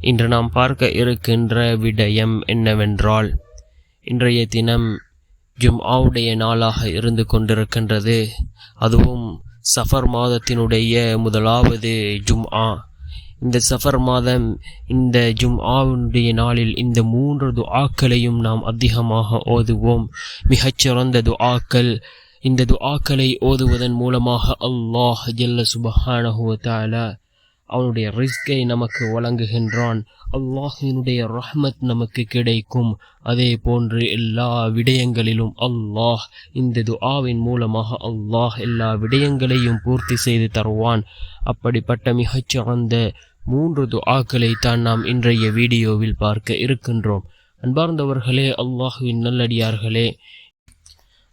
இன்று நாம் பார்க்க இருக்கின்ற விடயம் என்னவென்றால் இன்றைய தினம் ஜும்ஆவுடைய நாளாக இருந்து கொண்டிருக்கின்றது. அதுவும் சஃபர் மாதத்தினுடைய முதலாவது ஜும்ஆ. இந்த சஃபர் மாதம் இந்த ஜும்ஆவுடைய நாளில் இந்த மூன்று துஆக்களையும் நாம் அதிகமாக ஓதுவோம். மிகச்சிறந்த துஆக்கள். இந்த துஆக்களை ஓதுவதன் மூலமாக அல்லாஹ் ஜல்ல சுபஹானஹுவ தாலா அவனுடைய ரிஸ்கை நமக்கு வழங்குகின்றான். அல்லாஹினுடைய ரஹ்மத் நமக்கு கிடைக்கும். அதே போன்று எல்லா விடயங்களிலும் அல்லாஹ் இந்த துஆவின் மூலமாக அல்லாஹ் எல்லா விடயங்களையும் பூர்த்தி செய்து தருவான். அப்படிப்பட்ட மிகச்சிறந்த மூன்று துஆக்களை தான் நாம் இன்றைய வீடியோவில் பார்க்க இருக்கின்றோம். அன்பார்ந்தவர்களே அல்லாஹுவின் நல்லடியார்களே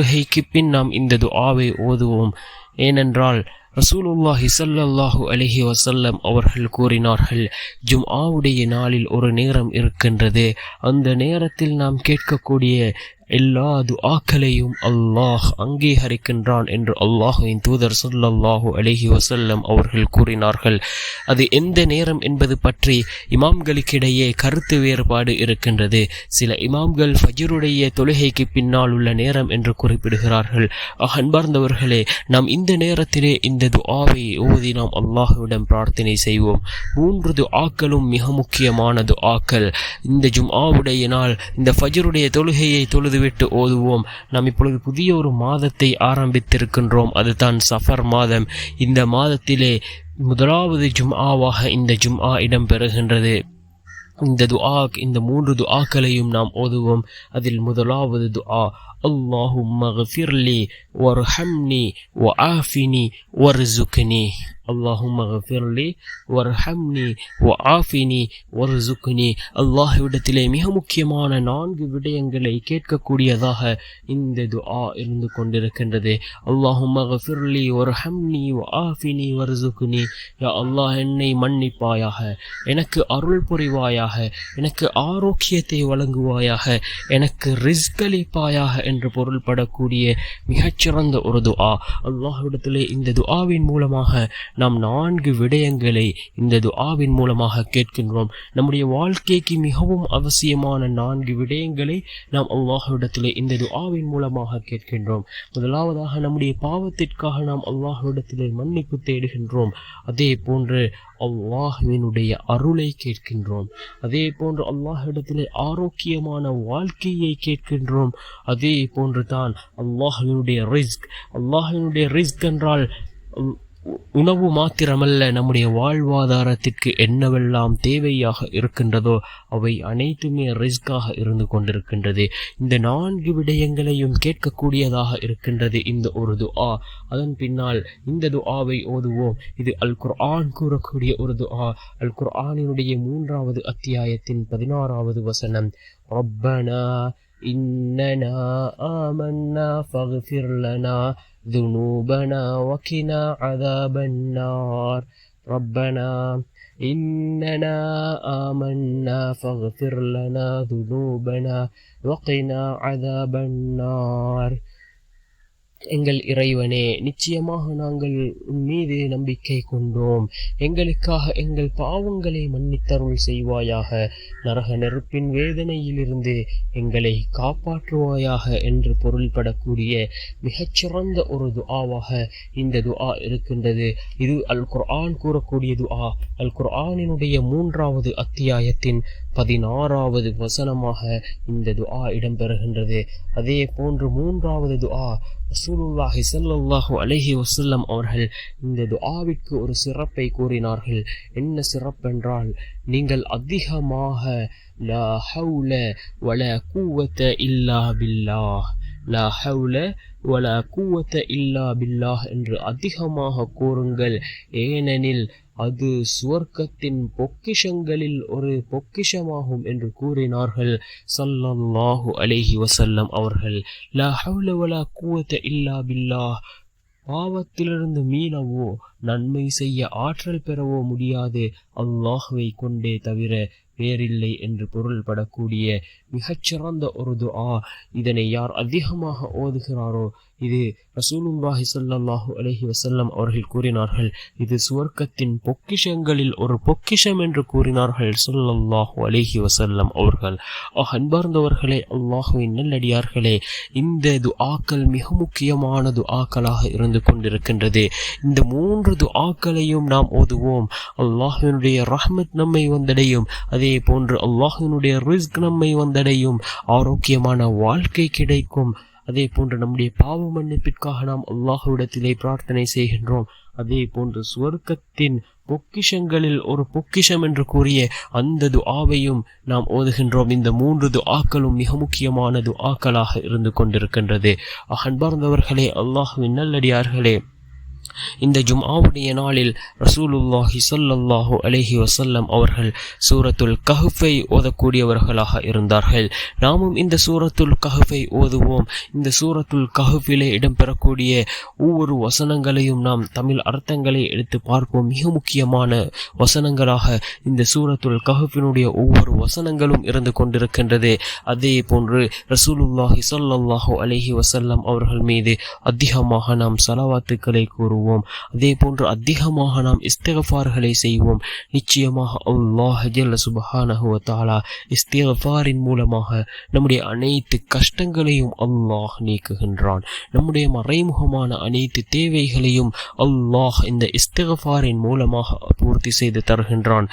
தொழுகைக்கு பின் நாம் இந்த துஆவை ஓதுவோம். ஏனென்றால் ரசூலுல்லாஹி சல்லல்லாஹு அலஹி வசல்லம் அவர்கள் கூறினார்கள் ஜும் ஆவுடைய நாளில் ஒரு நேரம் இருக்கின்றது. அந்த நேரத்தில் நாம் கேட்கக்கூடிய எல்லா துஆக்களையும் அல்லாஹ் அங்கீகரிக்கின்றான் என்று அல்லாஹுவின் தூதர் சொல்லல்லாஹு அலஹி வசல்லம் அவர்கள் கூறினார்கள். அது எந்த நேரம் என்பது பற்றி இமாம்களுக்கிடையே கருத்து வேறுபாடு இருக்கின்றது. சில இமாம்கள் ஃபஜருடைய தொழுகைக்கு பின்னால் உள்ள நேரம் என்று குறிப்பிடுகிறார்கள். அன்பார்ந்தவர்களே நாம் இந்த நேரத்திலே இந்த துஆவை ஓதி நாம் அல்லாஹுவிடம் பிரார்த்தனை செய்வோம். மூன்று துஆக்களும் மிக முக்கியமான துஆக்கள். இந்த ஜும்ஆவுடைய நாள் இந்த ஃபஜருடைய தொழுகையை தொழுது விட்டு ஓதுவோம். நாம் இப்பொழுது புதிய ஒரு மாதத்தை ஆரம்பித்திருக்கின்றோம். அதுதான் சஃபர் மாதம். இந்த மாதத்திலே முதலாவது ஜும்ஆவாக இந்த ஜும்ஆ பெறுகின்றது இந்த துஆ இந்த மூன்று துஆக்களையும் நாம் ஓதுவோம். அதில் முதலாவது துஆ அல்லாஹு மஃபிர்லி ஒரு ஹம்னி ஒ ஆஃபினி ஒர் ஜுக்னி அல்லாஹும் மகஃபிர்லி வர்ஹம்னி ஒ ஆஃபினி ஒரு ஜுக்னி அல்லாஹுவிடத்திலே மிக முக்கியமான நான்கு விடயங்களை கேட்கக்கூடியதாக இந்த துஆ இருந்து கொண்டிருக்கின்றது அல்லாஹும் மகஃபிர்லி வர்ஹம்னி ஒ ஆஃபினி வர்சுக்னி யா அல்லாஹ் என்னை மன்னிப்பாயாக எனக்கு அருள் புரிவாயாக எனக்கு ஆரோக்கியத்தை வழங்குவாயாக எனக்கு ரிஸ்கலிப்பாயாக என்று பொருள்படக்கூடிய மிகச்சிறந்த ஒரு துஆ அல்லாஹுவிடத்திலே இந்த துஆவின் மூலமாக நாம் நான்கு விடயங்களை இந்த துஆவின் மூலமாக கேட்கின்றோம். நம்முடைய வாழ்க்கைக்கு மிகவும் அவசியமான நான்கு விடயங்களை நாம் அல்லாஹ்விடத்திலே இந்த துஆவின் மூலமாக கேட்கின்றோம். முதலாவதாக நம்முடைய பாவத்திற்காக நாம் அல்லாஹ்விடத்திலே மன்னிப்பு தேடுகின்றோம். அதே போன்று அல்லாஹுவினுடைய அருளை கேட்கின்றோம். அதே போன்று அல்லாஹிடத்திலே ஆரோக்கியமான வாழ்க்கையை கேட்கின்றோம். அதே போன்று தான் அல்லாஹுவினுடைய ரிஸ்க். அல்லாஹுவினுடைய ரிஸ்க் என்றால் உணவு மாத்திரமல்ல நம்முடைய வாழ்வாதாரத்திற்கு என்னவெல்லாம் தேவையாக இருக்கின்றதோ அவை அனைத்துமே ரிஸ்காக இருந்து கொண்டிருக்கின்றது. இந்த நான்கு விடயங்களையும் கேட்கக்கூடியதாக இருக்கின்றது இந்த ஒரு துஆ. அதன் பின்னால் இந்த துஆவை ஓதுவோம். இது அல் குர்ஆன் கூறக்கூடிய ஒரு துஆ. அல் குர்ஆனினுடைய மூன்றாவது அத்தியாயத்தின் பதினாறாவது வசனம். ரப்பனா إننا آمنا فاغفر لنا ذنوبنا وقنا عذاب النار. ربنا إننا آمنا فاغفر لنا ذنوبنا وقنا عذاب النار. எங்கள் இறைவனே நிச்சயமாக நாங்கள் உன் மீது நம்பிக்கை கொண்டோம். எங்களுக்காக எங்கள் பாவங்களை மன்னித்தருள் செய்வாயாக. நரக நெருப்பின் வேதனையிலிருந்து எங்களை காப்பாற்றுவாயாக என்று பொருள்படக்கூடிய மிகச்சிறந்த ஒரு துஆவாக இந்த துஆ இருக்கின்றது. இது அல் குர்ஆன் கூறக்கூடிய துஆ. அல் குர்ஆனினுடைய மூன்றாவது அத்தியாயத்தின் பதினாறாவது வசனமாக இந்த துஆ இடம்பெறுகின்றது. அதே போன்று மூன்றாவது துஆ ரசூலுல்லாஹி ஸல்லல்லாஹு அலஹி வசல்லம் அவர்கள் இந்த துஆவிற்கு ஒரு சிறப்பை கூறினார்கள். என்ன சிறப்பென்றால் நீங்கள் அதிகமாக லா ஹவுல வல கூவத்த இல்லா பில்லாஹ். லா ஹவுல வல கூவத்த இல்லா பில்லாஹ் என்று அதிகமாக கூறுங்கள். ஏனெனில் அது சுவர்க்கத்தின் பொக்கிஷங்களில் ஒரு பொக்கிஷமாகும் என்று கூறினார்கள். சல்லல்லாஹு அலேஹி வசல்லம் அவர்கள் லா ஹவுல வலா கூவத்த இல்லா பில்லா பாவத்திலிருந்து மீளவோ நன்மை செய்ய ஆற்றல் பெறவோ முடியாது. அல்லாஹுவை கொண்டே தவிர வேறில்லை என்று பொருள்படக்கூடிய மிகச்சிறந்த ஒரு துஆ. இதனை யார் அதிகமாக ஓதுகிறாரோ இது ரசூலுல்லாஹி ஸல்லல்லாஹு அலஹி வசல்லம் அவர்கள் கூறினார்கள். இது சுவர்க்கத்தின் பொக்கிஷங்களில் ஒரு பொக்கிஷம் என்று கூறினார்கள் சொல்லல்லாஹு அலஹி வசல்லம் அவர்கள். அன்பார்ந்தவர்களே அல்லாஹுவின் நல்லடியார்களே இந்த துஆக்கள் மிக முக்கியமான துஆக்களாக இருந்து கொண்டிருக்கின்றது. இந்த மூன்று துஆக்களையும் நாம் ஓதுவோம். அல்லாஹினுடைய ரஹ்மத் நம்மை வந்தடையும். அதே போன்று அல்லாஹினுடைய ரிஸ்க் நம்மை வந்தடையும். ஆரோக்கியமான வாழ்க்கை கிடைக்கும். அதே போன்று நம்முடைய பாவ மன்னிப்பிற்காக நாம் அல்லாஹுவிடத்திலே பிரார்த்தனை செய்கின்றோம். அதே போன்று சுவர்க்கத்தின் பொக்கிஷங்களில் ஒரு பொக்கிஷம் என்று கூறிய அந்த துஆவையும் நாம் ஓதுகின்றோம். இந்த மூன்று துஆக்களும் மிக முக்கியமான துஆக்களாக இருந்து கொண்டிருக்கின்றது. அன்பார்ந்தவர்களே அல்லாஹுவின் நல்லடியார்களே இந்த ஜும்ஆவுடைய நாளில் ரசூலுல்லாஹி சொல்லல்லாஹு அலஹி வசல்லம் அவர்கள் சூரத்துல் கஹ்ஃபை ஓதக்கூடியவர்களாக இருந்தார்கள். நாமும் இந்த சூரத்துல் கஹ்ஃபை ஓதுவோம். இந்த சூரத்துல் கஹ்ஃபிலே இடம்பெறக்கூடிய ஒவ்வொரு வசனங்களையும் நாம் தமிழ் அர்த்தங்களை எடுத்து பார்ப்போம். மிக முக்கியமான வசனங்களாக இந்த சூரத்துல் கஹ்ஃபினுடைய ஒவ்வொரு வசனங்களும் இருந்து கொண்டிருக்கின்றது. அதே போன்று ரசூலுல்லாஹி சொல்லல்லாஹு அலஹி வசல்லம் அவர்கள் மீது அதிகமாக நாம் சலவாத்துக்களை கூறுவோம். கூறுவோம் அதே போன்று அதிகமாக நாம் இஸ்திகஃபார்களை செய்வோம். நிச்சயமாக அல்லாஹ் ஜல்ல சுபஹானஹு இஸ்திகஃபாரின் மூலமாக நம்முடைய அனைத்து கஷ்டங்களையும் அல்லாஹ் நீக்குகின்றான். நம்முடைய மறைமுகமான அனைத்து தேவைகளையும் அல்லாஹ் இந்த இஸ்திகஃபாரின் மூலமாக பூர்த்தி செய்து தருகின்றான்.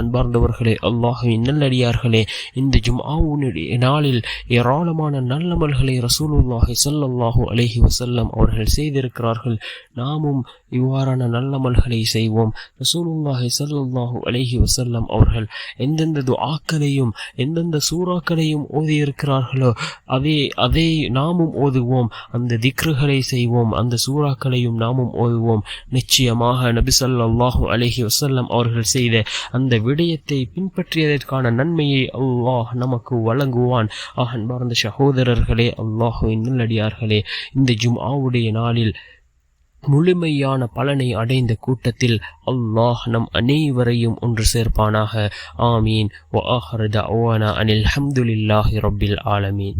அன்பார்ந்தவர்களே அல்லாஹுவின் நல்லடியார்களே இந்த ஜும்ஆவுனுடைய நாளில் ஏராளமான நல்லமல்களை ரசூலுல்லாஹி ஸல்லல்லாஹு அலஹி வசல்லம் அவர்கள் செய்திருக்கிறார்கள். நாமும் இவ்வாறான நல்லமல்களை செய்வோம். ரசூலுல்லாஹி ஸல்லல்லாஹு அலஹி வசல்லம் அவர்கள் எந்தெந்த துஆக்களையும் எந்தெந்த சூறாக்களையும் ஓதியிருக்கிறார்களோ அதே அதை நாமும் ஓதுவோம். அந்த திக்ருகளை செய்வோம். அந்த சூறாக்களையும் நாமும் ஓதுவோம். நிச்சயமாக நபி ஸல்லல்லாஹு அலைஹி வசல்லம் அவர்கள் செய்த அந்த விடயத்தை பின்பற்றியதற்கான நன்மையை அல்லாஹ் நமக்கு வழங்குவான். அன்பார்ந்த சகோதரர்களே அல்லாஹுவின் நல்லடியார்களே இந்த ஜும் ஆவுடைய நாளில் முழுமையான பலனை அடைந்த கூட்டத்தில் அல்லாஹ் நம் அனைவரையும் ஒன்று சேர்ப்பானாக. ஆமீன். வ ஓனா அனில் ஹம்துலில்லாஹி ரொபில் ஆலமீன்.